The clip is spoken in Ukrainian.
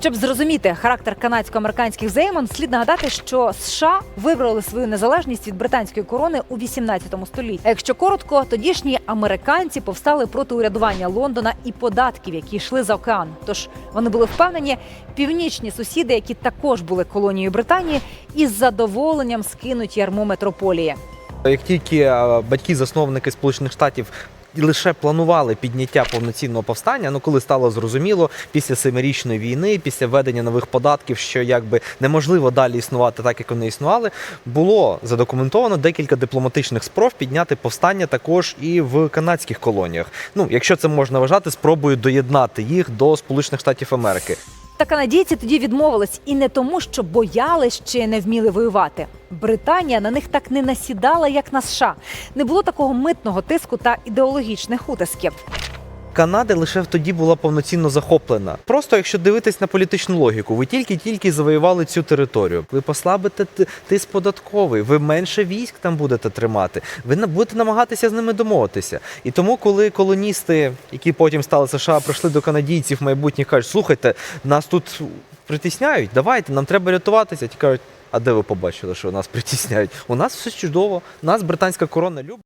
Щоб зрозуміти характер канадсько-американських взаємин, слід нагадати, що США вибрали свою незалежність від британської корони у 18 столітті. А якщо коротко, тодішні американці повстали проти урядування Лондона і податків, які йшли за океан. Тож вони були впевнені, північні сусіди, які також були колонією Британії, із задоволенням скинуть ярмо метрополії. Як тільки батьки-засновники Сполучених Штатів лише планували підняття повноцінного повстання, ну коли стало зрозуміло після семирічної війни, після введення нових податків, що якби неможливо далі існувати так, як вони існували, було задокументовано декілька дипломатичних спроб підняти повстання також і в канадських колоніях. Ну, якщо це можна вважати, спробою доєднати їх до Сполучених Штатів Америки. Та канадійці тоді відмовились і не тому, що боялись чи не вміли воювати. Британія на них так не насідала, як на США. Не було такого митного тиску та ідеологічних утисків. Канада лише тоді була повноцінно захоплена. Просто якщо дивитись на політичну логіку, ви тільки-тільки завоювали цю територію. Ви послабите тиск податковий, ви менше військ там будете тримати. Ви будете намагатися з ними домовитися. І тому, коли колоністи, які потім стали США, прийшли до канадійців майбутніх, кажуть, слухайте, нас тут притісняють, давайте, нам треба рятуватися. Ті кажуть, а де ви побачили, що нас притісняють? У нас все чудово, нас британська корона любить.